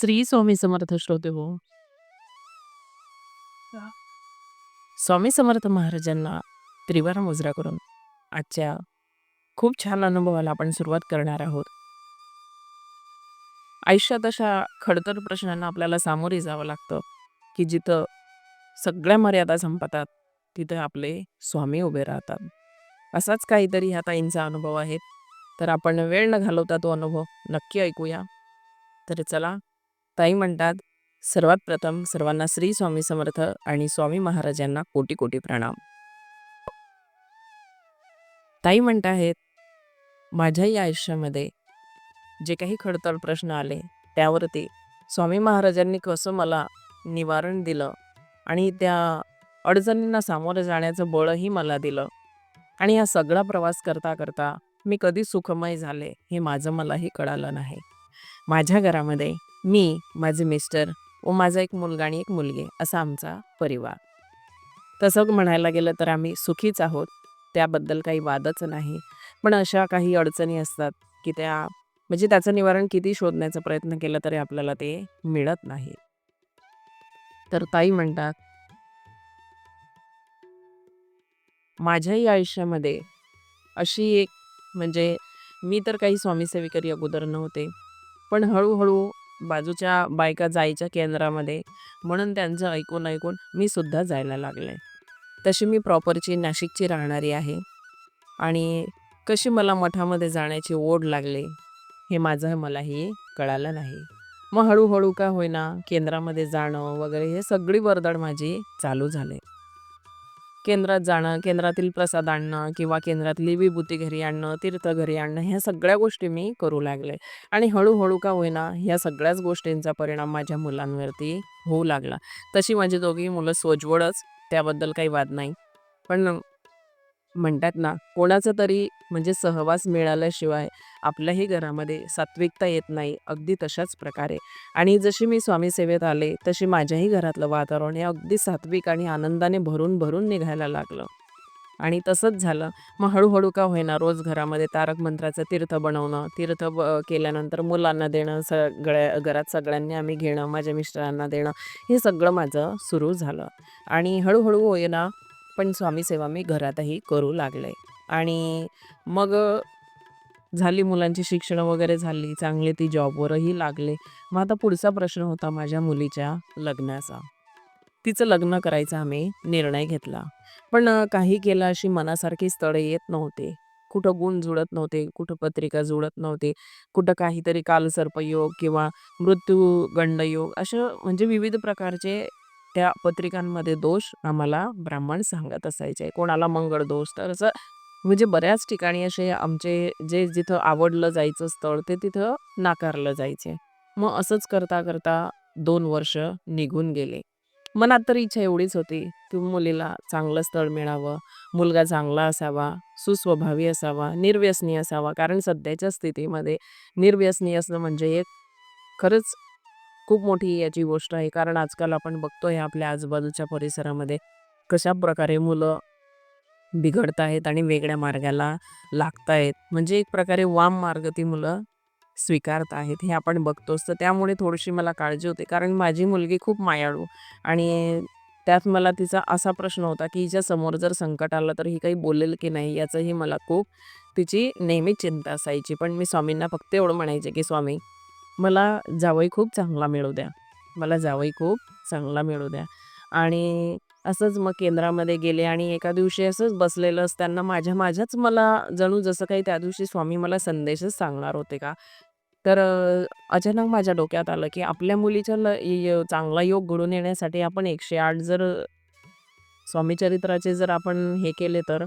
श्री स्वामी समर्थ श्रोते हो. स्वामी समर्थ महाराजांना त्रिवार मुजरा करून आजच्या खूप छान अनुभवाला आपण सुरुवात करणार आहोत. आयुष्यात अशा खडतर प्रश्नांना आपल्याला सामोरे जावं लागतं की जिथं सगळ्या मर्यादा संपतात तिथं आपले स्वामी उभे राहतात. असाच काहीतरी ह्या ताईंचा अनुभव आहे. तर आपण वेळ न घालवता तो अनुभव नक्की ऐकूया. तर चला ताई म्हणतात सर्वात प्रथम सर्वांना श्री स्वामी समर्थ आणि स्वामी महाराजांना कोटी कोटी प्रणाम. ताई म्हणत आहेत माझ्याही आयुष्यामध्ये जे काही खडतळ प्रश्न आले त्यावरती स्वामी महाराजांनी कसं मला निवारण दिलं आणि त्या अडचणींना सामोरं जाण्याचं बळही मला दिलं आणि हा सगळा प्रवास करता करता मी कधी सुखमय झाले हे माझं मलाही कळालं नाही. माझ्या घरामध्ये मी माझे मिस्टर व माझा एक मुलगा आणि एक मुलगी असा आमचा परिवार. तसं म्हणायला गेलं तर आम्ही सुखीच आहोत त्याबद्दल काही वादच नाही. पण अशा काही अडचणी असतात की त्या म्हणजे त्याचं निवारण किती शोधण्याचा प्रयत्न केला तरी आपल्याला ते मिळत नाही. तर ताई म्हणतात माझ्याही आयुष्यामध्ये अशी एक म्हणजे मी तर काही स्वामी सेविकरी अगोदर नव्हते पण हळूहळू बाजूच्या बायका जायच्या केंद्रामध्ये. म्हणून त्यांचं ऐकून ऐकून मी सुद्धा जायला लागले. तशी मी प्रॉपरची नाशिकची राहणारी आहे. आणि कशी मला मठामध्ये जाण्याची ओढ लागली हे माझं मलाही कळालं नाही. मग हळूहळू का होईना केंद्रामध्ये जाणं वगैरे हे सगळी वर्दळ माझी चालू झाले. केंद्रात जाणं केंद्रातील प्रसाद आणणं किंवा केंद्रातली विभूती घरी आणणं तीर्थ घरी आणणं ह्या सगळ्या गोष्टी मी करू लागले. आणि हळूहळू का होईना ह्या सगळ्याच गोष्टींचा परिणाम माझ्या मुलांवरती होऊ लागला. तशी माझी दोघी मुलं सोजवळच त्याबद्दल काही वाद नाही. पण म्हणतात ना कोणाचं तरी म्हणजे सहवास मिळाल्याशिवाय आपल्याही घरामध्ये सात्विकता येत नाही अगदी तशाच प्रकारे. आणि जशी मी स्वामी सेवेत आले तशी माझ्याही घरातलं वातावरण हे अगदी सात्विक आणि आनंदाने भरून भरून निघायला लागलं. आणि तसंच झालं. मग हळूहळू का होईना रोज घरामध्ये तारक मंत्राचं तीर्थ बनवणं तीर्थ ब केल्यानंतर मुलांना देणं सगळ्या घरात सगळ्यांनी आम्ही घेणं माझ्या मिस्टरांना देणं हे सगळं माझं सुरू झालं. आणि हळूहळू होईना पण स्वामी सेवा मी घरातही करू लागले. आणि मग झाली मुलांची शिक्षण वगैरे झाली चांगली ती जॉबवरही लागले. मग आता पुढचा प्रश्न होता माझ्या मुलीच्या लग्नाचा. तिचं लग्न करायचा आम्ही निर्णय घेतला. पण काही केलं अशी मनासारखी स्थळे येत नव्हते. कुठं गुण जुळत नव्हते कुठं पत्रिका जुळत नव्हते कुठं काहीतरी कालसर्पयोग किंवा मृत्यूगंडयोग अशा म्हणजे विविध प्रकारचे त्या पत्रिकांमध्ये दोष आम्हाला ब्राह्मण सांगत असायचे. कोणाला मंगळ दोष? तर असं म्हणजे बऱ्याच ठिकाणी असे आमचे जे जिथं आवडलं जायचं स्थळ ते तिथं नाकारलं जायचे. मग असंच करता करता दोन वर्ष निघून गेले. मनात तर इच्छा एवढीच होती की मुलीला चांगलं स्थळ मिळावं मुलगा चांगला असावा सुस्वभावी असावा निर्व्यसनी असावा. कारण सध्याच्या स्थितीमध्ये निर्व्यसनी असणं म्हणजे एक खरंच खूप मोठी याची गोष्ट आहे. कारण आजकाल आपण बघतोय आपल्या आजूबाजूच्या परिसरामध्ये कशा प्रकारे मुलं बिघडत आहेत आणि वेगळ्या मार्गाला लागत आहेत. म्हणजे एक प्रकारे वाम मार्ग ती मुलं स्वीकारत आहेत हे आपण बघतोच. तर त्यामुळे थोडीशी मला काळजी होते. कारण माझी मुलगी खूप मायाळू आणि त्यात मला तिचा असा प्रश्न होता की हिच्या समोर जर संकट आलं तर ही काही बोलेल की नाही याचंही मला खूप तिची नेहमी चिंता असायची. पण मी स्वामींना फक्त एवढं म्हणायचे की स्वामी मला जावई खूप चांगला मिळू द्या. मला जावई खूप चांगला मिळू द्या. आणि असंच मग केंद्रामध्ये गेले आणि एका दिवशी असंच बसलेलं असताना माझ्या माझ्याच मला जणू जसं काही त्या दिवशी स्वामी मला संदेशच सांगणार होते का? तर अचानक माझ्या डोक्यात आलं की आपल्या मुलीच्या ल य चांगला योग घडून येण्यासाठी आपण एकशे आठ जर स्वामीचरित्राचे जर आपण हे केले तर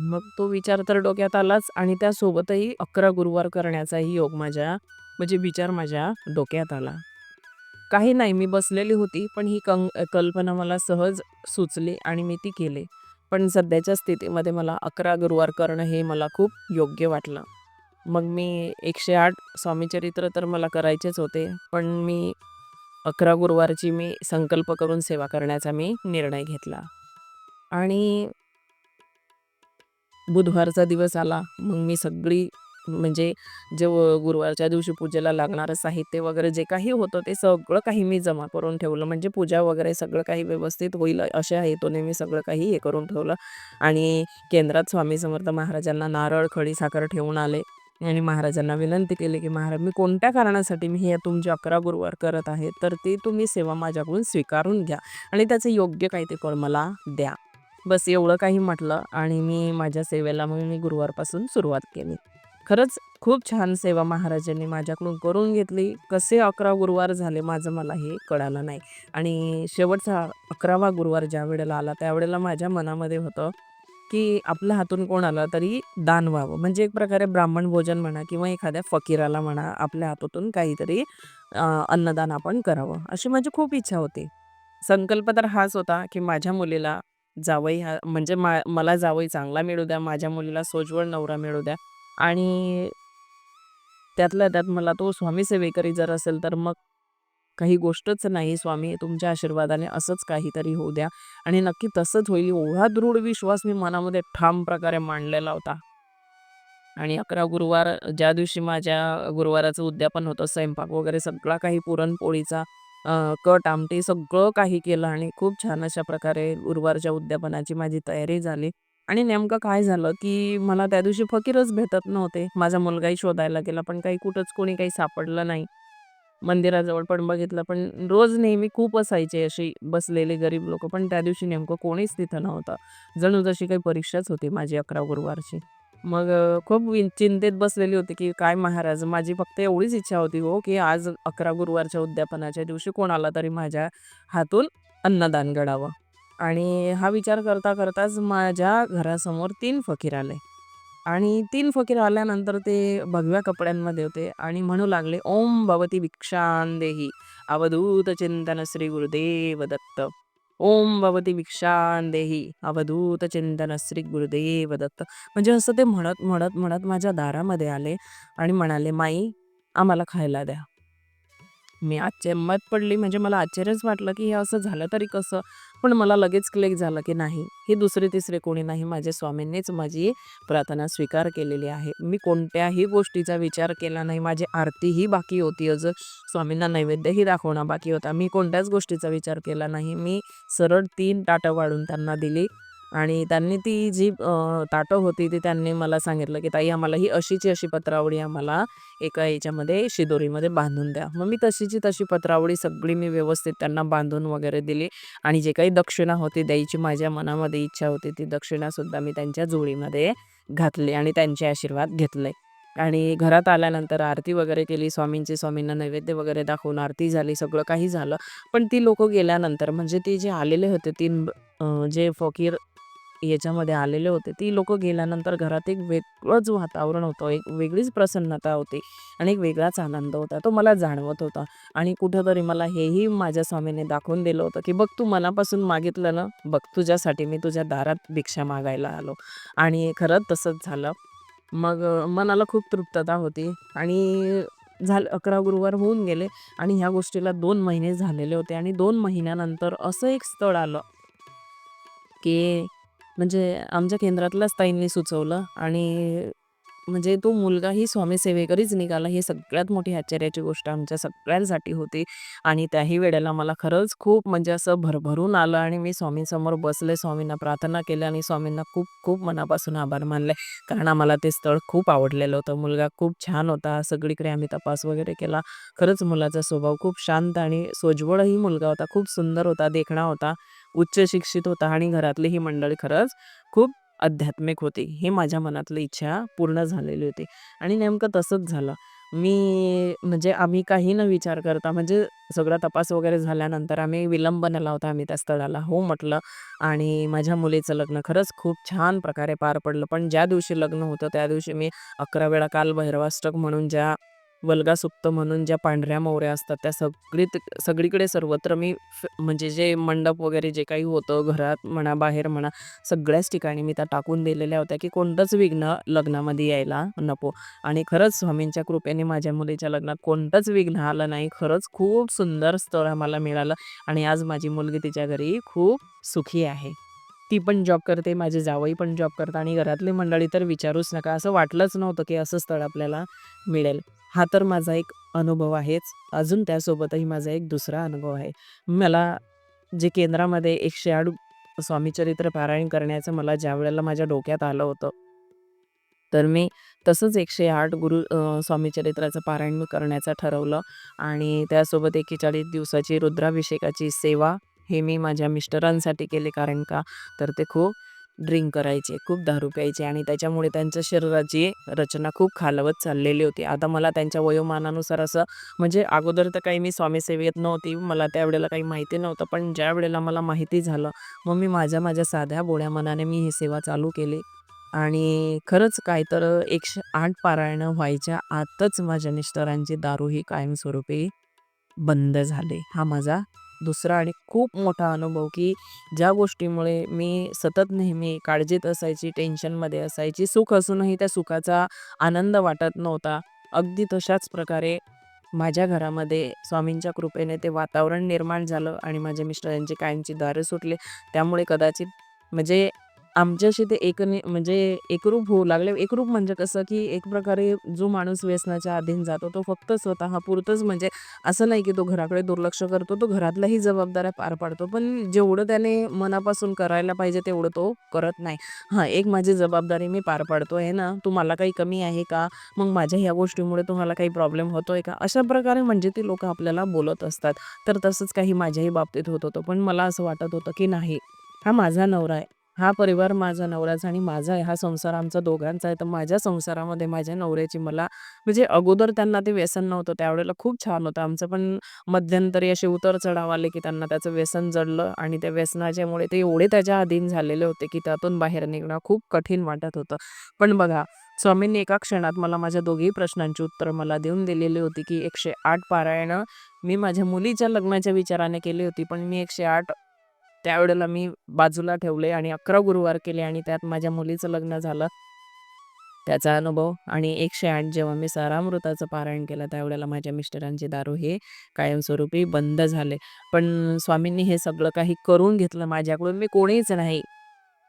मग तो विचार तर डोक्यात आलाच आणि त्यासोबतही अकरा गुरुवार करण्याचाही योग माझ्या म्हणजे विचार माझ्या डोक्यात आला. काही नाही मी बसलेली होती पण ही कंग कल्पना मला सहज सुचली आणि मी ती केली. पण सध्याच्या स्थितीमध्ये मला अकरा गुरुवार करणं हे मला खूप योग्य वाटलं. मग मी एकशे आठ स्वामीचरित्र तर मला करायचेच होते पण मी अकरा गुरुवारची मी संकल्प करून सेवा करण्याचा मी निर्णय घेतला. आणि बुधवारचा दिवस आला मग मी सगळी म्हणजे जे गुरुवारच्या दिवशी पूजेला लागणारं साहित्य वगैरे जे काही होतं ते सगळं काही मी जमा करून ठेवलं. म्हणजे पूजा वगैरे सगळं काही व्यवस्थित होईल अशा हेतूने मी सगळं काही हे करून ठेवलं आणि केंद्रात स्वामी समर्थ महाराजांना नारळ, खडी, साखर ठेवून आले आणि महाराजांना विनंती केली, की "महाराज मी कोणत्या कारणासाठी मी हे तुमचे 11 गुरुवार करत आहे, तर ते तुम्ही सेवा माझ्याकडून स्वीकारून घ्या आणि त्याचं योग्य काही ते फळ मला द्या." बस एवढं काही म्हटलं आणि मी माझ्या सेवेला मग मी गुरुवारपासून सुरुवात केली. खरंच खूप छान सेवा महाराजांनी माझ्याकडून करून घेतली. कसे 11 गुरुवार झाले माझं मला हे कळालं नाही आणि शेवटचा 11वा गुरुवार ज्यावेळेला आला त्यावेळेला माझ्या मनामध्ये होतं, की आपल्या हातून कोण आलं तरी दान व्हावं. म्हणजे एक प्रकारे ब्राह्मण भोजन म्हणा किंवा एखाद्या फकीराला म्हणा आपल्या हातातून काहीतरी अन्नदान आपण करावं, अशी माझी खूप इच्छा होती. संकल्प तर हाच होता, की माझ्या मुलीला जावई हा म्हणजे मा मला जावई चांगला मिळू द्या, माझ्या मुलीला सोज्वळ नवरा मिळू द्या आणि त्यातल्या त्यात मला तो स्वामी सेवेकरी जर असेल तर मग काही गोष्टच नाही स्वामी तुमच्या आशीर्वादाने असंच काहीतरी होऊ द्या आणि नक्की तसंच होईल एवढा दृढ विश्वास मी मनामध्ये ठाम प्रकारे मांडलेला होता. आणि 11 गुरुवार ज्या दिवशी माझ्या गुरुवाराचं उद्यापन होतं, स्वयंपाक वगैरे सगळा काही पुरणपोळीचा कट, आमटी सगळं काही केलं आणि खूप छान अशा प्रकारे गुरुवारच्या उद्यापनाची माझी तयारी झाली आणि नेमकं काय झालं, की मला त्या दिवशी फकीरच भेटत नव्हते. माझा मुलगाही शोधायला गेला, पण काही कुठंच कोणी काही सापडलं नाही. मंदिराजवळ पण बघितलं, पण रोज नेहमी खूप असायचे अशी बसलेले गरीब लोक पण त्या दिवशी नेमकं कोणीच तिथं नव्हतं. जणू जशी काही परीक्षाच होती माझी 11 गुरुवारची. मग अ, खूप वि चिंतेत बसलेली होती, की काय महाराज माझी फक्त एवढीच इच्छा होती हो, की आज 11 गुरुवारच्या उद्यापनाच्या दिवशी कोणाला तरी माझ्या हातून अन्नदान घडावं आणि हा विचार करता करताच माझ्या घरासमोर तीन फकीर आले आणि तीन फकीर आल्यानंतर ते भगव्या कपड्यांमध्ये होते आणि म्हणू लागले, "ओम भवती भिक्षां देही, अवधूत चिंतन श्री गुरुदेव दत्त. ओम भवती विक्षान देही, अवधूत चिंतन श्री गुरुदेव दत्त." म्हणजे असं ते म्हणत, म्हणत, म्हणत माझ्या दारामध्ये आले आणि म्हणाले, "माई, आम्हाला खायला द्या." मी अचंबात पडली म्हणजे मला आश्चर्यच वाटलं, की हे असं झालं तरी कसं? पण मला लगेच क्लिक झालं, की नाही, हे दुसरे-तिसरे कोणी नाही, माझ्या स्वामींनीच माझी प्रार्थना स्वीकार केलेली आहे. मी कोणत्याही गोष्टीचा विचार केला नाही. माझी आरतीही बाकी होती अजून, स्वामींना नैवेद्यही दाखवणं बाकी होता. मी कोणत्याच गोष्टीचा विचार केला नाही. मी सरळ तीन ताटं वाढून त्यांना दिली आणि त्यांनी ती जी ताटं होती ती त्यांनी मला सांगितलं, की "ताई आम्हाला ही अशीची अशी पत्रावळी आम्हाला एका याच्यामध्ये शिदोरीमध्ये बांधून द्या." मग मी तशीची तशी पत्रावळी सगळी मी व्यवस्थित त्यांना बांधून वगैरे दिली आणि जे काही दक्षिणा होती द्यायची माझ्या मनामध्ये इच्छा होती, ती दक्षिणासुद्धा मी त्यांच्या जोडीमध्ये घातली आणि त्यांचे आशीर्वाद घेतले. आणि घरात आल्यानंतर आरती वगैरे केली स्वामींची, स्वामींना नैवेद्य वगैरे दाखवून आरती झाली, सगळं काही झालं. पण ती लोकं गेल्यानंतर म्हणजे ते जे आलेले होते तीन जे फकीर याच्यामध्ये आलेले होते, ती लोक गेल्यानंतर घरात एक वेगळंच वातावरण होतं, एक वेगळीच प्रसन्नता होती आणि एक वेगळाच आनंद होता. तो मला जाणवत होता आणि कुठंतरी मला हेही माझ्या स्वामीने दाखवून दिलं होतं, की "बघ तू मनापासून मागितलं ना, बघ तुझ्यासाठी मी तुझ्या दारात भिक्षा मागायला आलो." आणि खरंच तसंच झालं. मग मनाला खूप तृप्तता होती आणि झालं 11 गुरुवार होऊन गेले आणि ह्या गोष्टीला दोन महिने झालेले होते आणि दोन महिन्यानंतर असं एक स्थळ आलं, की म्हणजे आमच्या केंद्रातल्याच ताईंनी सुचवलं आणि म्हणजे तो मुलगाही स्वामी सेवेकरीच निघाला. ही सगळ्यात मोठी आश्चर्याची गोष्ट आमच्या सगळ्यांसाठी होती आणि त्याही वेळेला मला खरंच खूप म्हणजे असं भरभरून आलं आणि मी स्वामींसमोर बसले, स्वामींना प्रार्थना केल्या आणि स्वामींना खूप खूप मनापासून आभार मानले. कारण आम्हाला ते स्थळ खूप आवडलेलं होतं. मुलगा खूप छान होता. सगळीकडे आम्ही तपास वगैरे केला. खरंच मुलाचा स्वभाव खूप शांत आणि सोज्वळही मुलगा होता. खूप सुंदर होता, देखणा होता, उच्च शिक्षित होता आणि घरातली ही मंडळी खरंच खूप आध्यात्मिक होती. ही माझ्या मनातली इच्छा पूर्ण झालेली होती आणि नेमकं तसंच झालं. मी म्हणजे आम्ही काही न विचार करता म्हणजे सगळा तपास वगैरे झाल्यानंतर आम्ही विलंब होता आम्ही त्या स्थळाला हो म्हटलं आणि माझ्या मुलीचं लग्न खरंच खूप छान प्रकारे पार पडलं. पण ज्या दिवशी लग्न होतं त्या दिवशी मी 11 वेळा काल भैरवाष्टक म्हणून ज्या वल्गासुक्त म्हणून ज्या पांढऱ्या मोहऱ्या असतात त्या सगळीत सगळीकडे सर्वत्र मी फ म्हणजे जे मंडप वगैरे जे काही होतं घरात म्हणा, बाहेर म्हणा, सगळ्याच ठिकाणी मी त्या टाकून दिलेल्या होत्या, की कोणतंच विघ्न लग्नामध्ये यायला नको आणि खरंच स्वामींच्या कृपेने माझ्या मुलीच्या लग्नात कोणतंच विघ्न आलं नाही. खरंच खूप सुंदर स्थळ आम्हाला मिळालं आणि आज माझी मुलगी तिच्या घरी खूप सुखी आहे. ती पण जॉब करते, माझे जावई पण जॉब करतात आणि घरातली मंडळी तर विचारूच नका. असं वाटलंच नव्हतं, की असं स्थळ आपल्याला मिळेल. हा तर माझा एक अनुभव आहेच. अजून त्यासोबतही माझा एक दुसरा अनुभव आहे. मला जे केंद्रामध्ये 108 स्वामीचरित्र पारायण करण्याचं मला ज्यावेळेला माझ्या डोक्यात आलं होतं. तर मी तसंच 108 गुरु स्वामीचरित्राचं पारायण करण्याचं ठरवलं आणि त्यासोबत 41 दिवसाची रुद्राभिषेकाची सेवा हे मी माझ्या मिस्टरांसाठी केले कारण का तर ते खूप ड्रिंक करायचे, खूप दारू प्यायचे आणि त्याच्यामुळे त्यांच्या शरीराची रचना खूप खालवत चाललेली होती. आता मला त्यांच्या वयोमानानुसार असं म्हणजे अगोदर तर काही मी स्वामीसेवेत नव्हती. मला त्यावेळेला काही माहिती नव्हतं. पण ज्यावेळेला मला माहिती झालं, मग मी माझ्या माझ्या साध्या बोळ्या मनाने मी ही सेवा चालू केली आणि खरंच काय तर 108 पारायणं व्हायच्या आतच माझ्या निष्ठरांची दारू ही कायमस्वरूपी बंद झाली. हा माझा दुसरा आणि खूप मोठा अनुभव, की ज्या गोष्टीमुळे मी सतत नेहमी काळजीत असायची, टेन्शनमध्ये असायची. सुख असूनही त्या सुखाचा आनंद वाटत नव्हता. अगदी तशाच प्रकारे माझ्या घरामध्ये स्वामींच्या कृपेने ते वातावरण निर्माण झालं आणि माझ्या मिस्टरांची कायमची दारं सुटले त्यामुळे कदाचित म्हणजे आमच्याशी ते एकने म्हणजे एकरूप होऊ लागले. एकरूप म्हणजे कसं, की एक प्रकारे जो माणूस व्यसनाच्या अधीन जातो, तो फक्त स्वतःपुरतंच म्हणजे असं नाही, की तो घराकडे दुर्लक्ष करतो. तो घरातल्याही जबाबदाऱ्या पार पाडतो. पण जेवढं त्याने मनापासून करायला पाहिजे तेवढं तो करत नाही. हां, एक माझी जबाबदारी मी पार पाडतो आहे ना, तुम्हाला काही कमी आहे का? मग माझ्या ह्या गोष्टीमुळे तुम्हाला काही प्रॉब्लेम होतो आहे का? अशा प्रकारे म्हणजे ती लोकं आपल्याला बोलत असतात. तर तसंच काही माझ्याही बाबतीत होत होतं. पण मला असं वाटत होतं, की नाही, हा माझा नवरा आहे. हा परिवार माझा नवऱ्याचा आणि माझा आहे. हा संसार आमचा दोघांचा आहे. तर माझ्या संसारामध्ये माझ्या नवऱ्याची मला म्हणजे अगोदर त्यांना ते व्यसन नव्हतं. त्यावेळेला खूप छान होतं आमचं. पण मध्यंतरी असे उतर चढाव आले, की त्यांना त्याचं व्यसन जडलं आणि त्या व्यसनाच्यामुळे ते एवढे त्याच्या अधीन झालेले होते, की त्यातून बाहेर निघणं खूप कठीण वाटत होतं. पण बघा, स्वामींनी एका क्षणात मला माझ्या दोघीही प्रश्नांची उत्तरं मला देऊन दिलेली होती, की 108 पारायणं मी माझ्या मुलीच्या लग्नाच्या विचाराने केली होती. पण मी 108 त्यावेळेला मी बाजूला ठेवले आणि 11 गुरुवार केले आणि त्यात माझ्या मुलीचं लग्न झालं. त्याचा अनुभव आणि 108 जेव्हा मी सारामृताचं पारायण केलं, त्यावेळेला माझ्या मिस्टरांची दारू हे कायमस्वरूपी बंद झाले. पण स्वामींनी हे सगळं काही करून घेतलं माझ्याकडून. मी कोणीच नाही.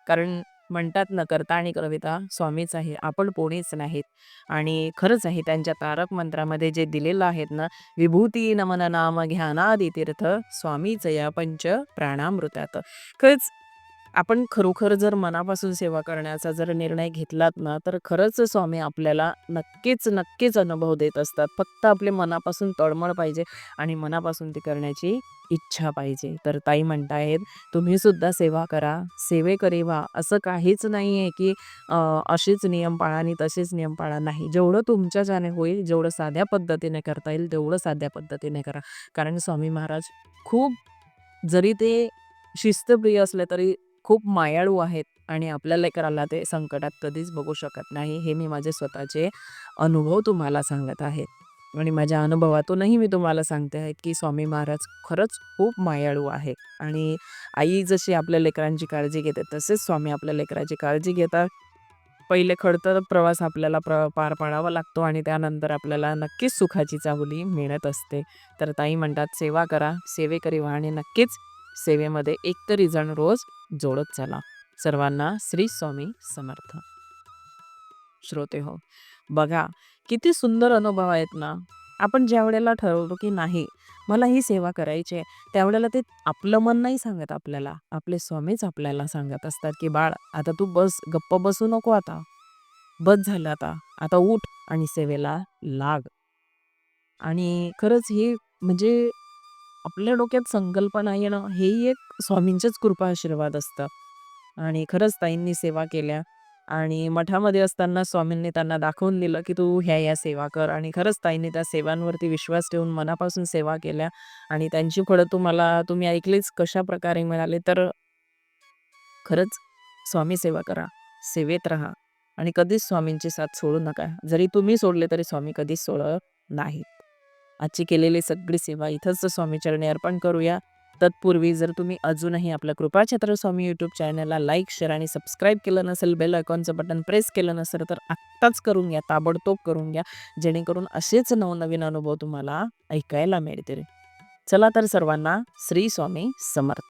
कारण म्हणतात ना, कर्ता आणि कविता स्वामीच आहे. आपण कोणीच नाहीत. आणि खरंच आहे त्यांच्या तारक मंत्रामध्ये जे दिलेलं आहेत ना, विभूती नमन नाम ध्यानादी तीर्थ स्वामीच या पंच प्राणामृतात. खरंच आपण खरोखर जर मनापासून सेवा करण्याचा जर निर्णय घेतलात ना, तर खरंच स्वामी आपल्याला नक्कीच, नक्कीच अनुभव देत असतात. फक्त आपले मनापासून तळमळ पाहिजे आणि मनापासून ती करण्याची इच्छा पाहिजे. तर ताई म्हणतायत, तुम्ही सुद्धा सेवा करा, सेवेकरी व्हा. असं काहीच नाही आहे की असेच नियम पाळा आणि तसेच नियम पाळा. नाही, जेवढं तुमच्याच्याने होईल, जेवढं साध्या पद्धतीने करता येईल, तेवढं साध्या पद्धतीने करा. कारण स्वामी महाराज खूप जरी ते शिस्तप्रिय असले, तरी खूप मायाळू आहेत आणि आपल्या लेकराला ते संकटात कधीच बघू शकत नाही. हे मी माझे स्वतःचे अनुभव तुम्हाला सांगत आहे. आणि माझ्या अनुभवातूनही मी तुम्हाला सांगते आहे, की स्वामी महाराज खरंच खूप मायाळू आहे आणि आई जशी आपल्या लेकरांची काळजी घेते, तसेच स्वामी आपल्या लेकराची काळजी घेतात. पहिले खडतर प्रवास आपल्याला प्र पार पाडावा लागतो आणि त्यानंतर आपल्याला नक्कीच सुखाची चाहुली मिळत असते. तर ताई म्हणतात, सेवा करा, सेवेकरी वाहणे आणि नक्कीच सेवेमध्ये एकतरी जण रोज जोडत चला. सर्वांना श्री स्वामी समर्थ. श्रोते हो बघा किती सुंदर अनुभव आहेत ना. आपण ज्यावेळेला ठरवतो, की नाही मला ही सेवा करायची आहे, त्यावेळेला ते आपलं मन नाही सांगत आपल्याला. आपले स्वामीच आपल्याला सांगत असतात, की "बाळ, आता तू बस, गप्प बसू नको आता. बस झालं आता. आता उठ आणि सेवेला लाग." आणि खरंच हे म्हणजे आपल्या डोक्यात संकल्पना येणं हेही एक स्वामींचीच कृपा आशीर्वाद असतं. आणि खरंच ताईंनी सेवा केल्या आणि मठामध्ये असताना स्वामींनी त्यांना दाखवून दिलं, की तू ह्या-ह्या सेवा कर आणि खरंच ताईंनी त्या सेवांवरती विश्वास ठेवून मनापासून सेवा केल्या आणि त्यांची फळं तुम्हाला तुम्ही ऐकलीच कशाप्रकारे मिळाले. तर खरंच स्वामी सेवा करा, सेवेत राहा आणि कधीच स्वामींची साथ सोडू नका. जरी तुम्ही सोडले, तरी स्वामी कधीच सोडत नाहीत. आजची केलेली सगळी सेवा इथंच स्वामीचरणी अर्पण करूया. तत्पूर्वी जर तुम्ही अजूनही आपलं कृपाछत्र स्वामी यूट्यूब चॅनलला लाईक, शेअर आणि सबस्क्राईब केलं नसेल, बेल आयकॉनचं बटन प्रेस केलं नसेल, तर आत्ताच करून घ्या, ताबडतोब करून घ्या. जेणेकरून असेच नवनवीन अनुभव तुम्हाला ऐकायला मिळतील. चला तर सर्वांना श्री स्वामी समर्थ.